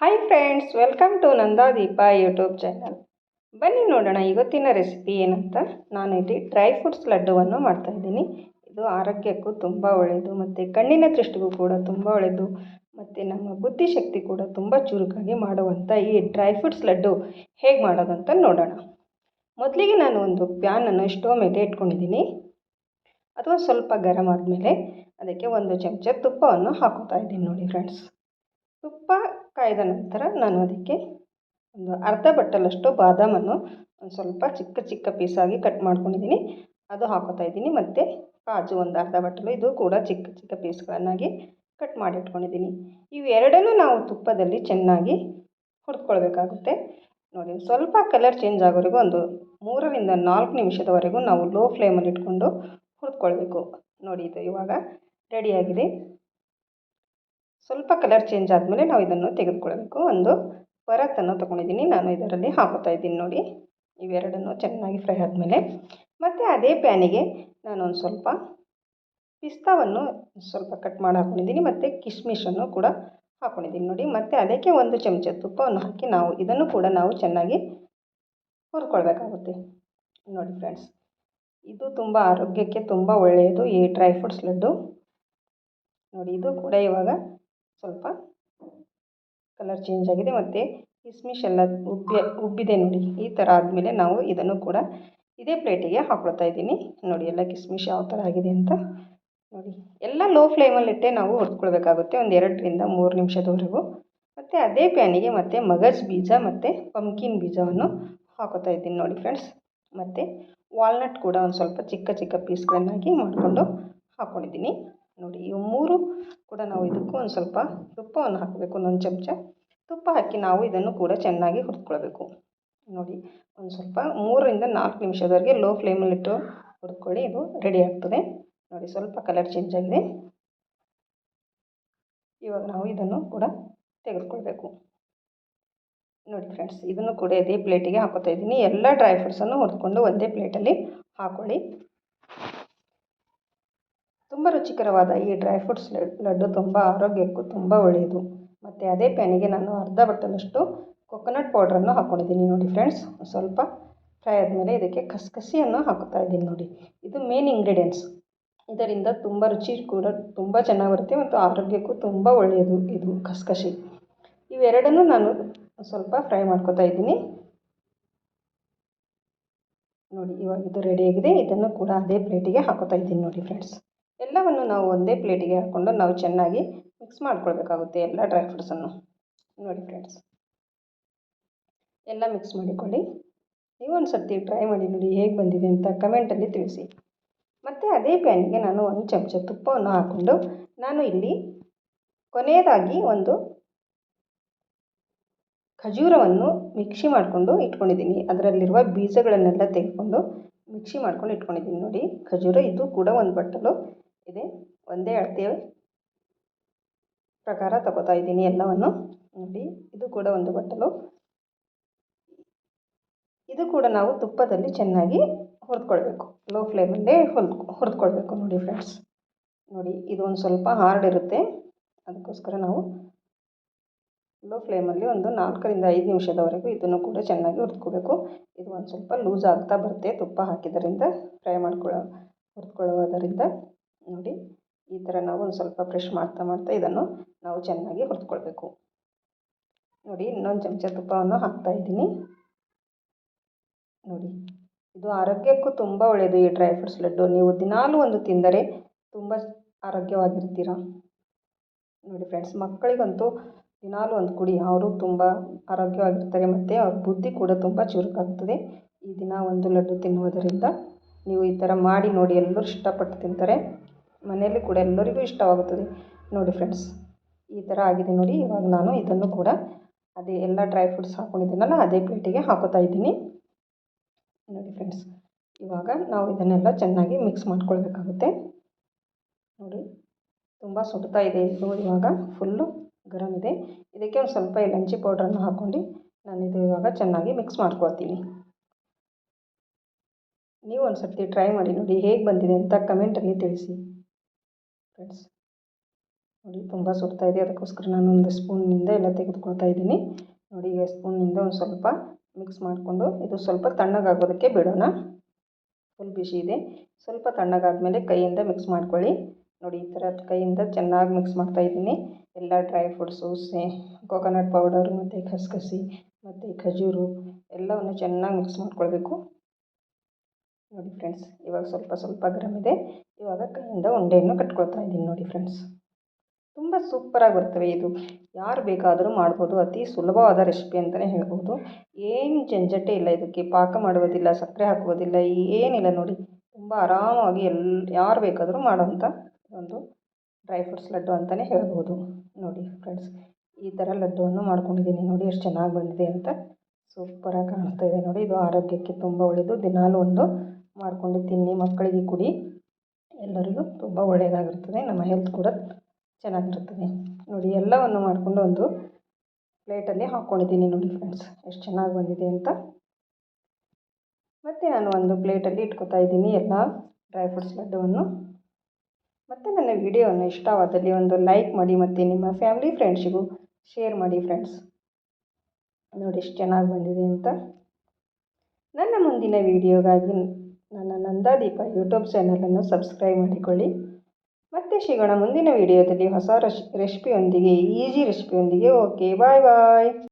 Hi friends welcome to Nandadeepa YouTube channel ಬನ್ನಿ ನೋಡೋಣ ಇವತ್ತಿನ ರೆಸಿಪಿ ಏನಂತ. ನಾನು ಇಲ್ಲಿ ಡ್ರೈ ಫ್ರೂಟ್ಸ್ ಲಡ್ಡುವನ್ನು ಮಾಡ್ತಾಯಿದ್ದೀನಿ ಇದು ಆರೋಗ್ಯಕ್ಕೂ ತುಂಬ ಒಳ್ಳೆಯದು ಮತ್ತು ಕಣ್ಣಿನ ದೃಷ್ಟಿಗೂ ಕೂಡ ತುಂಬ ಒಳ್ಳೆಯದು ಮತ್ತು ನಮ್ಮ ಬುದ್ಧಿಶಕ್ತಿ ಕೂಡ ತುಂಬ ಚುರುಕಾಗಿ ಮಾಡುವಂಥ ಈ ಡ್ರೈ ಫ್ರೂಟ್ಸ್ ಲಡ್ಡು ಹೇಗೆ ಮಾಡೋದಂತ ನೋಡೋಣ. ಮೊದಲಿಗೆ ನಾನು ಒಂದು ಪ್ಯಾನನ್ನು ಸ್ಟೋವ್ ಮೇಲೆ ಇಟ್ಕೊಂಡಿದ್ದೀನಿ. ಅಥವಾ ಸ್ವಲ್ಪ ಗರಮ್ ಆದಮೇಲೆ ಅದಕ್ಕೆ ಒಂದು ಚಮಚ ತುಪ್ಪವನ್ನು ಹಾಕೋತಾ ಇದ್ದೀನಿ ನೋಡಿ ಫ್ರೆಂಡ್ಸ್ ತುಪ್ಪ ಕಾಯ್ದ ನಂತರ ನಾನು ಅದಕ್ಕೆ ಒಂದು ಅರ್ಧ ಬಟ್ಟಲಷ್ಟು ಬಾದಾಮನ್ನು ಒಂದು ಸ್ವಲ್ಪ ಚಿಕ್ಕ ಚಿಕ್ಕ ಪೀಸಾಗಿ ಕಟ್ ಮಾಡ್ಕೊಂಡಿದ್ದೀನಿ. ಅದು ಹಾಕೋತಾ ಇದ್ದೀನಿ. ಮತ್ತು ಕಾಜು ಒಂದು ಅರ್ಧ ಬಟ್ಟಲು, ಇದು ಕೂಡ ಚಿಕ್ಕ ಚಿಕ್ಕ ಪೀಸ್ಗಳನ್ನಾಗಿ ಕಟ್ ಮಾಡಿ ಇಟ್ಕೊಂಡಿದ್ದೀನಿ ಇವೆರಡನ್ನೂ ನಾವು ತುಪ್ಪದಲ್ಲಿ ಚೆನ್ನಾಗಿ ಹುರ್ಕೊಳ್ಬೇಕಾಗುತ್ತೆ ನೋಡಿ, ಸ್ವಲ್ಪ ಕಲರ್ ಚೇಂಜ್ ಆಗೋವರೆಗೂ ಒಂದು ಮೂರರಿಂದ ನಾಲ್ಕು ನಿಮಿಷದವರೆಗೂ ನಾವು ಲೋ ಫ್ಲೇಮಲ್ಲಿ ಇಟ್ಕೊಂಡು ಹುರ್ಕೊಳ್ಬೇಕು ನೋಡಿ, ಇದು ಇವಾಗ ರೆಡಿಯಾಗಿದೆ ಸ್ವಲ್ಪ ಕಲರ್ ಚೇಂಜ್ ಆದಮೇಲೆ ನಾವು ಇದನ್ನು ತೆಗೆದುಕೊಳ್ಳಬೇಕು. ಒಂದು ಪರತನ್ನು ತೊಗೊಂಡಿದ್ದೀನಿ. ನಾನು ಇದರಲ್ಲಿ ಹಾಕೋತಾ ಇದ್ದೀನಿ ನೋಡಿ. ಇವೆರಡನ್ನು ಚೆನ್ನಾಗಿ ಫ್ರೈ ಆದಮೇಲೆ. ಮತ್ತು ಅದೇ ಪ್ಯಾನಿಗೆ ನಾನು ಸ್ವಲ್ಪ ಪಿಸ್ತಾವನ್ನು ಸ್ವಲ್ಪ ಕಟ್ ಮಾಡಿ ಹಾಕ್ಕೊಂಡಿದ್ದೀನಿ ಮತ್ತು ಕಿಶ್ಮಿಶನ್ನು ಕೂಡ ಹಾಕ್ಕೊಂಡಿದ್ದೀನಿ ನೋಡಿ. ಮತ್ತು ಅದಕ್ಕೆ ಒಂದು ಚಮಚ ತುಪ್ಪವನ್ನು ಹಾಕಿ ನಾವು ಇದನ್ನು ಕೂಡ ನಾವು ಚೆನ್ನಾಗಿ ಹುರ್ಕೊಳ್ಬೇಕಾಗುತ್ತೆ. ನೋಡಿ ಫ್ರೆಂಡ್ಸ್ ಇದು ತುಂಬ ಆರೋಗ್ಯಕ್ಕೆ ತುಂಬ ಒಳ್ಳೆಯದು. ಈ ಡ್ರೈ ಫ್ರೂಟ್ಸ್ ಲಡ್ಡು. ನೋಡಿ, ಇದು ಕೂಡ ಇವಾಗ ಸ್ವಲ್ಪ ಕಲರ್ ಚೇಂಜ್ ಆಗಿದೆ ಮತ್ತು ಕಿಸ್ಮಿಶ್ ಎಲ್ಲ ಉಬ್ಬಿ, ಉಬ್ಬಿದೆ ನೋಡಿ. ಈ ಥರ ಆದಮೇಲೆ ನಾವು ಇದನ್ನು ಕೂಡ ಇದೇ ಪ್ಲೇಟಿಗೆ ಹಾಕ್ಕೊಳ್ತಾ ಇದ್ದೀನಿ. ನೋಡಿ ಎಲ್ಲ ಕಿಸ್ಮಿಶ್ ಯಾವ ಥರ ಆಗಿದೆ ಅಂತ. ನೋಡಿ, ಎಲ್ಲ ಲೋ ಫ್ಲೇಮಲ್ಲಿಟ್ಟೆ ನಾವು ಹುರ್ಕೊಳ್ಬೇಕಾಗುತ್ತೆ ಒಂದು ಎರಡರಿಂದ ಮೂರು ನಿಮಿಷದವರೆಗೂ. ಮತ್ತು ಅದೇ ಪ್ಯಾನಿಗೆ ಮತ್ತು ಮಗಜ್ ಬೀಜ ಮತ್ತು ಪಂಕಿನ್ ಬೀಜವನ್ನು ಹಾಕೋತಾ ಇದ್ದೀನಿ ನೋಡಿ ಫ್ರೆಂಡ್ಸ್ ಮತ್ತು ವಾಲ್ನಟ್ ಕೂಡ ಒಂದು ಸ್ವಲ್ಪ ಚಿಕ್ಕ ಚಿಕ್ಕ ಪೀಸ್ಗಳನ್ನಾಗಿ ಮಾಡಿಕೊಂಡು ಹಾಕ್ಕೊಂಡಿದ್ದೀನಿ ನೋಡಿ ಇವು ಮೂರು ಕೂಡ ನಾವು ಇದಕ್ಕೂ ಒಂದು ಸ್ವಲ್ಪ ತುಪ್ಪವನ್ನು ಹಾಕಬೇಕು, ಒಂದೊಂದು ಚಮಚ. ತುಪ್ಪ ಹಾಕಿ ನಾವು ಇದನ್ನು ಕೂಡ ಚೆನ್ನಾಗಿ ಹುರ್ಕೊಳ್ಬೇಕು ನೋಡಿ, ಒಂದು ಸ್ವಲ್ಪ ಮೂರರಿಂದ ನಾಲ್ಕು ನಿಮಿಷದವರೆಗೆ ಲೋ ಫ್ಲೇಮಲ್ಲಿಟ್ಟು ಹುರ್ಕೊಳ್ಳಿ ಇದು ರೆಡಿ ಆಗ್ತದೆ. ನೋಡಿ, ಸ್ವಲ್ಪ ಕಲರ್ ಚೇಂಜ್ ಆಗಿದೆ. ಇವಾಗ ನಾವು ಇದನ್ನು ಕೂಡ ತೆಗೆದುಕೊಳ್ಬೇಕು. ನೋಡಿ ಫ್ರೆಂಡ್ಸ್ ಇದನ್ನು ಕೂಡ ಇದೇ ಪ್ಲೇಟಿಗೆ ಹಾಕೋತಾ ಇದ್ದೀನಿ. ಎಲ್ಲ ಡ್ರೈ ಫ್ರೂಟ್ಸನ್ನು ಹುರಿದುಕೊಂಡು ಒಂದೇ ಪ್ಲೇಟಲ್ಲಿ ಹಾಕ್ಕೊಳ್ಳಿ ತುಂಬ ರುಚಿಕರವಾದ ಈ ಡ್ರೈ ಫ್ರೂಟ್ಸ್ ಲಡ್ಡು ತುಂಬ ಆರೋಗ್ಯಕ್ಕೂ ತುಂಬ ಒಳ್ಳೆಯದು. ಮತ್ತು ಅದೇ ಪ್ಯಾನಿಗೆ ನಾನು ಅರ್ಧ ಬಟ್ಟಲಷ್ಟು ಕೊಕೊನಟ್ ಪೌಡ್ರನ್ನು ಹಾಕ್ಕೊಂಡಿದ್ದೀನಿ ನೋಡಿ ಫ್ರೆಂಡ್ಸ್ ಸ್ವಲ್ಪ ಫ್ರೈ ಆದಮೇಲೆ ಇದಕ್ಕೆ ಕಸಕಸಿಯನ್ನು ಹಾಕುತ್ತಾ ಇದ್ದೀನಿ ನೋಡಿ. ಇದು ಮೇನ್ ಇಂಗ್ರೀಡಿಯೆಂಟ್ಸ್ ಇದರಿಂದ ತುಂಬ ರುಚಿ ಕೂಡ ತುಂಬ ಚೆನ್ನಾಗಿ ಬರುತ್ತೆ ಮತ್ತು ಆರೋಗ್ಯಕ್ಕೂ ತುಂಬ ಒಳ್ಳೆಯದು ಇದು ಕಸಕಸಿ. ಇವೆರಡನ್ನೂ ನಾನು ಸ್ವಲ್ಪ ಫ್ರೈ ಮಾಡ್ಕೊತಾ ಇದ್ದೀನಿ. ನೋಡಿ ಇವಾಗ ಇದು ರೆಡಿಯಾಗಿದೆ ಇದನ್ನು ಕೂಡ ಅದೇ ಪ್ಲೇಟಿಗೆ ಹಾಕೋತಾ ಇದ್ದೀನಿ ನೋಡಿ ಫ್ರೆಂಡ್ಸ್ ಎಲ್ಲವನ್ನು ನಾವು ಒಂದೇ ಪ್ಲೇಟಿಗೆ ಹಾಕ್ಕೊಂಡು ನಾವು ಚೆನ್ನಾಗಿ ಮಿಕ್ಸ್ ಮಾಡ್ಕೊಳ್ಬೇಕಾಗುತ್ತೆ ಎಲ್ಲ ಡ್ರೈ ಫ್ರೂಟ್ಸನ್ನು ನೋಡಿ ಫ್ರೆಂಡ್ಸ್ ಎಲ್ಲ ಮಿಕ್ಸ್ ಮಾಡಿಕೊಳ್ಳಿ. ನೀವು ಒಂದು ಟ್ರೈ ಮಾಡಿ ನೋಡಿ ಹೇಗೆ ಬಂದಿದೆ ಅಂತ ಕಮೆಂಟಲ್ಲಿ ತಿಳಿಸಿ. ಮತ್ತು ಅದೇ ಪ್ಯಾನಿಗೆ ನಾನು ಒಂದು ಚಮಚ ತುಪ್ಪವನ್ನು ಹಾಕ್ಕೊಂಡು ನಾನು ಇಲ್ಲಿ ಕೊನೆಯದಾಗಿ ಒಂದು ಖಜೂರವನ್ನು ಮಿಕ್ಸಿ ಮಾಡಿಕೊಂಡು ಇಟ್ಕೊಂಡಿದ್ದೀನಿ. ಅದರಲ್ಲಿರುವ ಬೀಜಗಳನ್ನೆಲ್ಲ ತೆಗೆದುಕೊಂಡು ಮಿಕ್ಸಿ ಮಾಡ್ಕೊಂಡು ಇಟ್ಕೊಂಡಿದ್ದೀನಿ ನೋಡಿ. ಖಜೂರ ಇದು ಕೂಡ ಒಂದು ಬಟ್ಟಲು ಇದೆ. ಒಂದೇ ಅಳತೆಯ ಪ್ರಕಾರ ತಗೋತಾ ಇದ್ದೀನಿ ಎಲ್ಲವನ್ನು. ನೋಡಿ, ಇದು ಕೂಡ ಒಂದು ಬಟ್ಟಲು. ಇದು ಕೂಡ ನಾವು ತುಪ್ಪದಲ್ಲಿ ಚೆನ್ನಾಗಿ ಹುರಿದ್ಕೊಳ್ಬೇಕು. ಲೋ ಫ್ಲೇಮಲ್ಲೇ ಹುರ್ದು, ಹುರಿದ್ಕೊಳ್ಬೇಕು ನೋಡಿ ಫ್ರೆಂಡ್ಸ್ ನೋಡಿ, ಇದು ಒಂದು ಸ್ವಲ್ಪ ಹಾರ್ಡ್ ಇರುತ್ತೆ ಅದಕ್ಕೋಸ್ಕರ ನಾವು ಲೋ ಫ್ಲೇಮಲ್ಲಿ ಒಂದು ನಾಲ್ಕರಿಂದ ಐದು ನಿಮಿಷದವರೆಗೂ ಇದನ್ನು ಕೂಡ ಚೆನ್ನಾಗಿ ಹುರಿದ್ಕೋಬೇಕು ಇದು ಒಂದು ಸ್ವಲ್ಪ ಲೂಸ್ ಆಗ್ತಾ ಬರುತ್ತೆ ತುಪ್ಪ ಹಾಕಿದ್ದರಿಂದ, ಫ್ರೈ ಮಾಡ್ಕೊಳ್ಳೋ ಹುರಿದ್ಕೊಳ್ಳೋದರಿಂದ ನೋಡಿ, ಈ ಥರ ನಾವು ಒಂದು ಸ್ವಲ್ಪ ಬ್ರಷ್ ಮಾಡ್ತಾ ಮಾಡ್ತಾ ಇದನ್ನು ನಾವು ಚೆನ್ನಾಗಿ ಹುರಿದ್ಕೊಳ್ಬೇಕು. ನೋಡಿ, ಇನ್ನೊಂದು ಚಮಚ ತುಪ್ಪವನ್ನು ಹಾಕ್ತಾ ಇದ್ದೀನಿ. ನೋಡಿ, ಇದು ಆರೋಗ್ಯಕ್ಕೂ ತುಂಬ ಒಳ್ಳೆಯದು ಈ ಡ್ರೈ ಫ್ರೂಟ್ಸ್ ಲಡ್ಡು. ನೀವು ದಿನಾಲೂ ಒಂದು ತಿಂದರೆ ತುಂಬ ಆರೋಗ್ಯವಾಗಿರ್ತೀರ. ನೋಡಿ ಫ್ರೆಂಡ್ಸ್ ಮಕ್ಕಳಿಗಂತೂ ದಿನಾಲೂ ಒಂದು ಕುಡಿ, ಅವರು ತುಂಬ ಆರೋಗ್ಯವಾಗಿರ್ತಾರೆ ಮತ್ತು ಅವ್ರ ಬುದ್ಧಿ ಕೂಡ ತುಂಬ ಚುರುಕಾಗ್ತದೆ. ಈ ದಿನ ಒಂದು ಲಡ್ಡು ತಿನ್ನುವುದರಿಂದ ನೀವು ಈ ಥರ ಮಾಡಿ ನೋಡಿ, ಎಲ್ಲರೂ ಇಷ್ಟಪಟ್ಟು ತಿಂತಾರೆ. ಮನೆಯಲ್ಲಿ ಕೂಡ ಎಲ್ಲರಿಗೂ ಇಷ್ಟವಾಗುತ್ತದೆ. ನೋಡಿ ಫ್ರೆಂಡ್ಸ್ ಈ ಥರ ಆಗಿದೆ ನೋಡಿ. ಇವಾಗ ನಾನು ಇದನ್ನು ಕೂಡ ಅದೇ ಎಲ್ಲ ಡ್ರೈ ಫ್ರೂಟ್ಸ್ ಹಾಕ್ಕೊಂಡಿದ್ದೀನಲ್ಲ ಅದೇ ಪ್ಲೇಟಿಗೆ ಹಾಕೋತಾ ಇದ್ದೀನಿ. ನೋಡಿ ಫ್ರೆಂಡ್ಸ್ ಇವಾಗ ನಾವು ಇದನ್ನೆಲ್ಲ ಚೆನ್ನಾಗಿ ಮಿಕ್ಸ್ ಮಾಡ್ಕೊಳ್ಬೇಕಾಗುತ್ತೆ. ನೋಡಿ, ತುಂಬ ಸುಡ್ತಾ ಇದೆ ಇದು. ಇವಾಗ ಫುಲ್ಲು ಗರಮ್ ಇದೆ. ಇದಕ್ಕೆ ಒಂದು ಸ್ವಲ್ಪ ಇಲಂಚಿ ಪೌಡ್ರನ್ನು ಹಾಕ್ಕೊಂಡು ನಾನು ಇದು ಇವಾಗ ಚೆನ್ನಾಗಿ ಮಿಕ್ಸ್ ಮಾಡ್ಕೊಳ್ತೀನಿ. ನೀವು ಒಂದು ಸರ್ತಿ ಟ್ರೈ ಮಾಡಿ ನೋಡಿ ಹೇಗೆ ಬಂದಿದೆ ಅಂತ ಕಮೆಂಟಲ್ಲಿ ತಿಳಿಸಿ. ಫ್ರೆಂಡ್ಸ್ ನೋಡಿ, ತುಂಬ ಸುಡ್ತಾ ಇದೆ. ಅದಕ್ಕೋಸ್ಕರ ನಾನು ಒಂದು ಸ್ಪೂನ್ನಿಂದ ಎಲ್ಲ ತೆಗೆದುಕೊಳ್ತಾ ಇದ್ದೀನಿ. ನೋಡಿ, ಈಗ ಸ್ಪೂನ್ನಿಂದ ಒಂದು ಸ್ವಲ್ಪ ಮಿಕ್ಸ್ ಮಾಡಿಕೊಂಡು, ಇದು ಸ್ವಲ್ಪ ತಣ್ಣಗಾಗೋದಕ್ಕೆ ಬಿಡೋಣ. ಫುಲ್ ಬಿಸಿ ಇದೆ. ಸ್ವಲ್ಪ ತಣ್ಣಗಾದಮೇಲೆ ಕೈಯಿಂದ ಮಿಕ್ಸ್ ಮಾಡ್ಕೊಳ್ಳಿ. ನೋಡಿ, ಈ ಥರ ಕೈಯಿಂದ ಚೆನ್ನಾಗಿ ಮಿಕ್ಸ್ ಮಾಡ್ತಾ ಇದ್ದೀನಿ. ಎಲ್ಲ dry fruits say coconut powder ಮತ್ತು ಖಸಖಸಿ, ಮತ್ತು ಖಜೂರು, ಎಲ್ಲವನ್ನು ಚೆನ್ನಾಗಿ ಮಿಕ್ಸ್ ಮಾಡ್ಕೊಳ್ಬೇಕು. ನೋಡಿ ಫ್ರೆಂಡ್ಸ್ ಇವಾಗ ಸ್ವಲ್ಪ ಸ್ವಲ್ಪ ಗರಮ್ ಇದೆ. ಇವಾಗ ಕೈಯಿಂದ ಉಂಡೆಯನ್ನು ಕಟ್ಕೊಳ್ತಾ ಇದ್ದೀನಿ ನೋಡಿ ಫ್ರೆಂಡ್ಸ್ ತುಂಬ ಸೂಪರಾಗಿ ಬರ್ತವೆ ಇದು. ಯಾರು ಬೇಕಾದರೂ ಮಾಡ್ಬೋದು, ಅತಿ ಸುಲಭವಾದ ರೆಸಿಪಿ ಅಂತಲೇ ಹೇಳ್ಬೋದು. ಏನು ಜಂಜಟೆ ಇಲ್ಲ ಇದಕ್ಕೆ, ಪಾಕ ಮಾಡುವುದಿಲ್ಲ, ಸಕ್ಕರೆ ಹಾಕುವುದಿಲ್ಲ, ಏನಿಲ್ಲ ನೋಡಿ. ತುಂಬ ಆರಾಮಾಗಿ ಎಲ್, ಯಾರು ಬೇಕಾದರೂ ಮಾಡೋಂಥ ಒಂದು ಡ್ರೈ ಫ್ರೂಟ್ಸ್ ಲಡ್ಡು ಅಂತಲೇ ಹೇಳ್ಬೋದು. ನೋಡಿ ಫ್ರೆಂಡ್ಸ್ ಈ ಥರ ಲಡ್ಡುವನ್ನು ಮಾಡ್ಕೊಂಡಿದ್ದೀನಿ ನೋಡಿ, ಎಷ್ಟು ಚೆನ್ನಾಗಿ ಬಂದಿದೆ ಅಂತ. ಸೂಪರಾಗಿ ಕಾಣಿಸ್ತಾ ಇದೆ ನೋಡಿ, ಇದು ಆರೋಗ್ಯಕ್ಕೆ ತುಂಬ ಒಳ್ಳೆಯದು ದಿನಾಲೂ ಒಂದು ಮಾಡಿಕೊಂಡು ತಿನ್ನಿ, ಮಕ್ಕಳಿಗೆ ಕೊಡಿ. ಎಲ್ಲರಿಗೂ ತುಂಬ ಒಳ್ಳೆಯದಾಗಿರ್ತದೆ ನಮ್ಮ ಹೆಲ್ತ್ ಕೂಡ ಚೆನ್ನಾಗಿರ್ತದೆ. ನೋಡಿ, ಎಲ್ಲವನ್ನು ಮಾಡಿಕೊಂಡು ಒಂದು ಪ್ಲೇಟಲ್ಲಿ ಹಾಕ್ಕೊಂಡಿದ್ದೀನಿ ನೋಡಿ ಫ್ರೆಂಡ್ಸ್ ಎಷ್ಟು ಚೆನ್ನಾಗಿ ಬಂದಿದೆ ಅಂತ. ಮತ್ತು ನಾನು ಒಂದು ಪ್ಲೇಟಲ್ಲಿ ಇಟ್ಕೊತಾ ಇದ್ದೀನಿ ಎಲ್ಲ ಡ್ರೈ ಫ್ರೂಟ್ಸ್ ಲಡ್ಡುವನ್ನು. ಮತ್ತು ನನ್ನ ವಿಡಿಯೋವನ್ನು ಇಷ್ಟವಾದಲ್ಲಿ ಒಂದು ಲೈಕ್ ಮಾಡಿ ಮತ್ತು ನಿಮ್ಮ ಫ್ಯಾಮಿಲಿ ಫ್ರೆಂಡ್ಸಿಗೂ ಶೇರ್ ಮಾಡಿ ಫ್ರೆಂಡ್ಸ್ ನೋಡಿ, ಎಷ್ಟು ಚೆನ್ನಾಗಿ ಬಂದಿದೆ ಅಂತ. ನನ್ನ ಮುಂದಿನ ವಿಡಿಯೋಗಾಗಿ ನನ್ನ ನಂದಾದೀಪ ಯೂಟ್ಯೂಬ್ ಚಾನಲನ್ನು ಸಬ್ಸ್ಕ್ರೈಬ್ ಮಾಡಿಕೊಳ್ಳಿ. ಮತ್ತೆ ಸಿಗೋಣ ಮುಂದಿನ ವಿಡಿಯೋದಲ್ಲಿ ಹೊಸ ರೆಶ್ ರೆಶ್ಪಿಯೊಂದಿಗೆ ಈಜಿ ರೆಸಿಪಿಯೊಂದಿಗೆ ಓಕೆ ಬಾಯ್ ಬಾಯ್